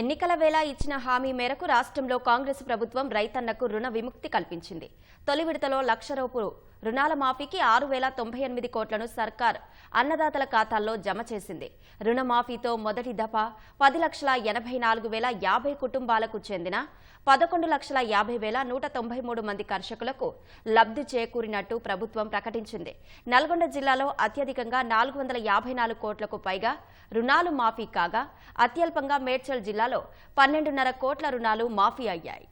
ఎన్నికల వేళ ఇచ్చిన హామీ మేరకు రాష్ట్రంలో కాంగ్రెస్ ప్రభుత్వం రైతన్నకు రుణ విముక్తి కల్పించింది. తొలి విడతలో లక్ష రూపు రుణాల మాఫీకి ఆరు వేల తొంభై ఎనిమిది కోట్లను సర్కార్ అన్నదాతల ఖాతాల్లో జమ చేసింది. రుణమాఫీతో మొదటి దఫా పది లక్షల ఎనభై నాలుగు వేల యాభై కుటుంబాలకు చెందిన పదకొండు లక్షల యాభై వేల నూట తొంభై మూడు మంది కర్షకులకు లబ్ధి చేకూరినట్టు ప్రభుత్వం ప్రకటించింది. నల్గొండ జిల్లాలో అత్యధికంగా నాలుగు వందల యాభై నాలుగు కోట్లకు పైగా రుణాలు మాఫీ కాగా అత్యల్పంగా మేడ్చల్ జిల్లాలో పన్నెండున్నర కోట్ల రుణాలు మాఫీ అయ్యాయి.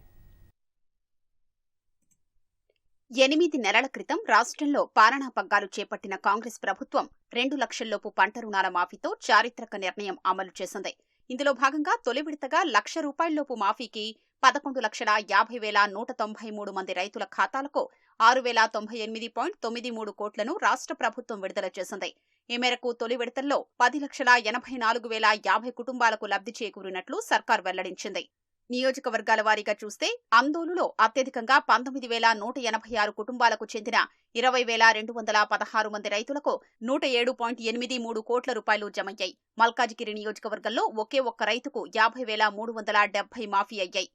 ఎనిమిది నెలల క్రితం రాష్ట్రంలో పాలనా పగ్గాలు చేపట్టిన కాంగ్రెస్ ప్రభుత్వం రెండు లక్షల్లోపు పంట రుణాల మాఫీతో చారిత్రక నిర్ణయం అమలు చేసింది. ఇందులో భాగంగా తొలి విడతగా లక్ష రూపాయల్లోపు మాఫీకి పదకొండు లక్షల యాభై వేల నూట తొంభై మూడు మంది రైతుల ఖాతాలకు ఆరు వేల తొంభై ఎనిమిది పాయింట్ తొమ్మిది మూడు కోట్లను రాష్ట్ర ప్రభుత్వం విడుదల చేసింది. ఈ మేరకు తొలి విడతల్లో పది లక్షల ఎనభై నాలుగు వేల యాభై కుటుంబాలకు లబ్ధి చేకూరినట్లు సర్కార్ వెల్లడించింది. నియోజకవర్గాల వారీగా చూస్తే అందోలులో అత్యధికంగా పంతొమ్మిది వేల నూట ఎనభై ఆరు కుటుంబాలకు చెందిన ఇరవై వేల రెండు వందల పదహారు మంది రైతులకు నూట ఏడు పాయింట్ ఎనిమిది మూడు కోట్ల రూపాయలు జమయ్యాయి. మల్కాజిగిరి నియోజకవర్గంలో ఒకే ఒక్క రైతుకు యాభై వేల మూడు వందల డెబ్బై మాఫీ అయ్యాయి.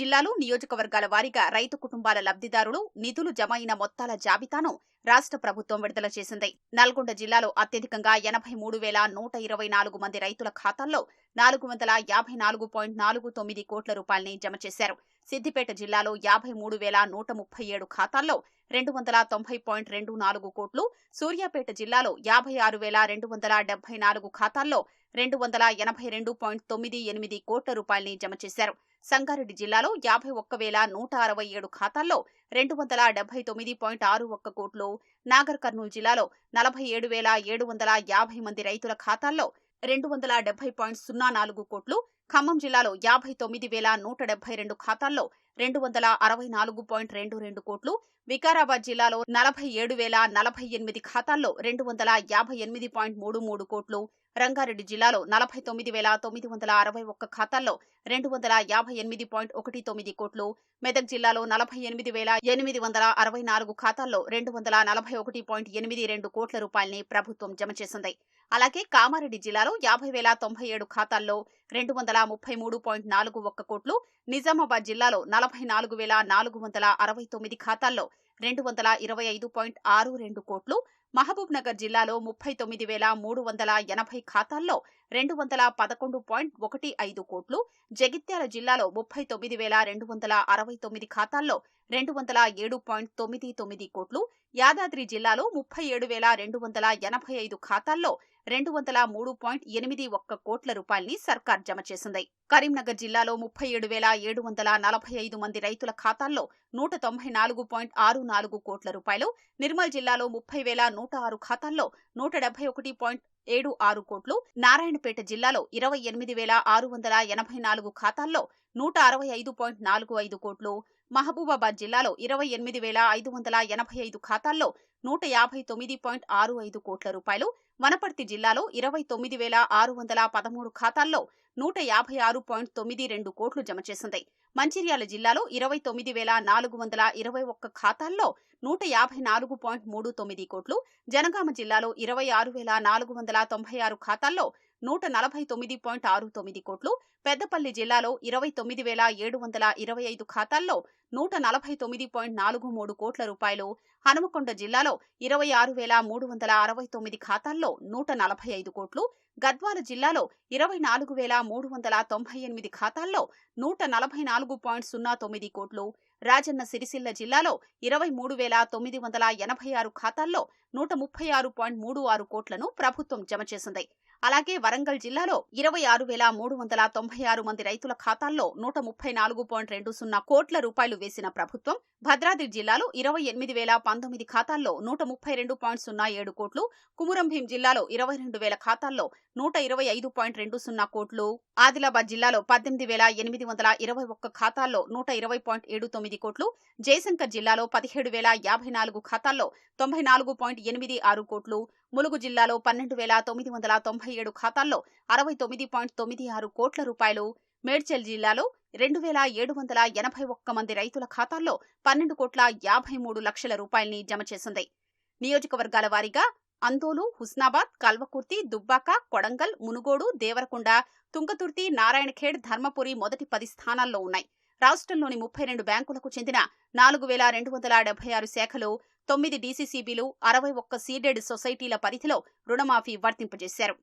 జిల్లాలు నియోజకవర్గాల వారీగా రైతు కుటుంబాల లబ్దిదారులు నిధులు జమ అయిన మొత్తాల జాబితాను రాష్ట్ర ప్రభుత్వం విడుదల చేసింది. నల్గొండ జిల్లాలో అత్యధికంగా ఎనభై మూడు వేల నూట ఇరవై నాలుగు మంది రైతుల ఖాతాల్లో నాలుగు వందల యాభై నాలుగు పాయింట్ నాలుగు తొమ్మిది కోట్ల రూపాయలని జమ చేశారు. సిద్దిపేట జిల్లాలో యాభై మూడు వేల నూట ముప్పై ఏడు ఖాతాల్లో రెండు వందల తొంభై పాయింట్ రెండు నాలుగు కోట్లు సూర్యాపేట జిల్లాలో యాభై ఆరు వేల రెండు వందల డెబ్బై నాలుగు ఖాతాల్లో రెండు వందల ఎనభై రెండు పాయింట్ తొమ్మిది ఎనిమిది కోట్ల రూపాయలని జమ చేశారు. సంగారెడ్డి జిల్లాలో యాభై ఒక్క వేల నూట అరవై ఏడు ఖాతాల్లో రెండు వందల డెబ్బై తొమ్మిది పాయింట్ ఆరు ఒక్క కోట్లు నాగర్ కర్నూలు జిల్లాలో నలభై ఏడు వేల ఏడు వందల యాభై మంది రైతుల ఖాతాల్లో రెండు వందల డెబ్బై పాయింట్ సున్నా నాలుగు కోట్లు ఖమ్మం జిల్లాలో యాభై తొమ్మిది వేల నూట డెబ్బై రెండు ఖాతాల్లో రెండు వందల అరవై నాలుగు పాయింట్ రెండు రెండు కోట్లు వికారాబాద్ జిల్లాలో నలభై ఏడు వేల నలభై ఎనిమిది ఖాతాల్లో రెండు వందల యాభై ఎనిమిది పాయింట్ మూడు మూడు కోట్లు రంగారెడ్డి జిల్లాలో నలభై తొమ్మిది వేల తొమ్మిది వందల అరవై ఒక్క ఖాతాల్లో రెండు వందల యాభై ఎనిమిది పాయింట్ ఒకటి తొమ్మిది కోట్లు మెదక్ జిల్లాలో నలభై ఎనిమిది వేల ఎనిమిది వందల అరవై నాలుగు ఖాతాల్లో రెండు వందల నలభై ఒకటి పాయింట్ ఎనిమిది రెండు కోట్ల రూపాయల్ని ప్రభుత్వం జమ చేసింది. అలాగే కామారెడ్డి జిల్లాలో యాభై వేల తొంభై ఏడు ఖాతాల్లో రెండు వందల ముప్పై మూడు పాయింట్ నాలుగు ఒక్క కోట్లు నిజామాబాద్ జిల్లాలో నలభై నాలుగు వేల నాలుగు వందల అరవై తొమ్మిది ఖాతాల్లో రెండు వందల ఇరవై ఐదు పాయింట్ ఆరు రెండు కోట్లు మహబూబ్ నగర్ జిల్లాలో ముప్పై తొమ్మిది వేల మూడు వందల ఎనభై ఖాతాల్లో రెండు వందల పదకొండు పాయింట్ ఒకటి ఐదు కోట్లు జగిత్యాల జిల్లాలో ముప్పై తొమ్మిది వేల రెండు వందల అరవై తొమ్మిది ఖాతాల్లో రెండు వందల ఏడు పాయింట్ తొమ్మిది తొమ్మిది కోట్లు యాదాద్రి జిల్లాలో ముప్పై ఏడు వేల రెండు వందల ఎనభై ఐదు ఖాతాల్లో రెండు వందల మూడు పాయింట్ ఎనిమిది ఒక్క కోట్ల రూపాయల్ని సర్కార్ జమ చేసింది. కరీంనగర్ జిల్లాలో ముప్పై ఏడు వేల ఏడు వందల నలభై ఐదు మంది రైతుల ఖాతాల్లో నూట తొంభై నాలుగు పాయింట్ ఆరు నాలుగు కోట్ల రూపాయలు నిర్మల్ జిల్లాలో ముప్పై వేల నూట ఆరు ఖాతాల్లో నూట డెబ్బై ఒకటి పాయింట్ ఏడు ఆరు కోట్లు నారాయణపేట జిల్లాలో ఇరవై ఎనిమిది వేల ఆరు వందల ఎనభై నాలుగు ఖాతాల్లో నూట అరవై ఐదు పాయింట్ నాలుగు ఐదు కోట్లు మహబూబాబాద్ జిల్లాలో ఇరవై ఎనిమిది వేల ఐదు వందల ఎనభై ఐదు ఖాతాల్లో నూట యాభై తొమ్మిది పాయింట్ ఆరు ఐదు కోట్ల రూపాయలు వనపర్తి జిల్లాలో ఇరవై తొమ్మిది వేల ఆరు వందల పదమూడు ఖాతాల్లో నూట యాభై ఆరు పాయింట్ తొమ్మిది రెండు కోట్లు జమ చేసింది. మంచిర్యాల జిల్లాలో ఇరవై తొమ్మిది వేల నాలుగు వందల ఇరవై ఒక్క ఖాతాల్లో నూట యాభై నాలుగు పాయింట్ మూడు తొమ్మిది కోట్లు జనగామ జిల్లాలో ఇరవై ఆరు వేల నాలుగు వందల తొంభై ఆరు ఖాతాల్లో నూట నలభై తొమ్మిది పాయింట్ ఆరు తొమ్మిది కోట్లు. పెద్దపల్లి జిల్లాలో ఇరవై తొమ్మిది వేల ఏడు వందల ఇరవై ఐదు ఖాతాల్లో నూట నలభై తొమ్మిది పాయింట్ నాలుగు మూడు కోట్ల రూపాయలు. హనుమకొండ జిల్లాలో ఇరవై ఆరు వేల మూడు వందల అరవై తొమ్మిది ఖాతాల్లో నూట నలభై ఐదు కోట్లు. గద్వాల జిల్లాలో ఇరవై నాలుగు వేల మూడు వందల తొంభై ఎనిమిది ఖాతాల్లో నూట నలభై నాలుగు పాయింట్ సున్నా తొమ్మిది కోట్లు. రాజన్న సిరిసిల్ల జిల్లాలో ఇరవై మూడు వేల తొమ్మిది వందల ఎనభై ఆరు ఖాతాల్లో నూట ముప్పై ఆరు పాయింట్ మూడు ఆరు కోట్లను ప్రభుత్వం జమ చేసింది. అలాగే వరంగల్ జిల్లాలో ఇరవై ఆరు వేల మూడు వందల తొంభై ఆరు మంది రైతుల ఖాతాల్లో నూట ముప్పై నాలుగు పాయింట్ రెండు సున్నా కోట్ల రూపాయలు వేసిన ప్రభుత్వం భద్రాద్రి జిల్లాలో ఇరవై ఎనిమిది వేల పంతొమ్మిది ఖాతాల్లో నూట ముప్పై రెండు పాయింట్ సున్నా ఏడు కోట్లు కుమురంభీం జిల్లాలో ఇరవై రెండు వేల ఖాతాల్లో నూట ఇరవై ఐదు పాయింట్ రెండు సున్నా కోట్లు ఆదిలాబాద్ జిల్లాలో పద్దెనిమిది వేల ఎనిమిది వందల ఇరవై ఒక్క ఖాతాల్లో నూట ఇరవై పాయింట్ ఏడు తొమ్మిది కోట్లు జయశంకర్ జిల్లాలో పదిహేడు వేల యాభై నాలుగు ఖాతాల్లో తొంభై నాలుగు పాయింట్ ఎనిమిది ఆరు కోట్లు ములుగు జిల్లాలో పన్నెండు వేల తొమ్మిది వందల తొంభై ఏడు ఖాతాల్లో అరవై తొమ్మిది పాయింట్ తొమ్మిది ఆరు కోట్ల రూపాయలు. మేడ్చల్ జిల్లాలో రెండు వేల ఏడు వందల ఎనభై ఒక్క మంది రైతుల ఖాతాల్లో పన్నెండు కోట్ల యాభై మూడు లక్షల రూపాయల్ని జమ చేసింది. నియోజకవర్గాల వారీగా అందోలు హుస్నాబాద్ కల్వకుర్తి దుబ్బాక కొడంగల్ మునుగోడు దేవరకొండ తుంగతుర్తి నారాయణఖేడ్ ధర్మపురి మొదటి పది స్థానాల్లో ఉన్నాయి. రాష్ట్రంలోని ముప్పై రెండు బ్యాంకులకు చెందిన నాలుగు వేల రెండు వందల డెబ్బై ఆరు శాఖలు తొమ్మిది డీసీసీబీలు అరవై ఒక్క సీడెడ్ సొసైటీల పరిధిలో రుణమాఫీ వర్తింపజేశారు.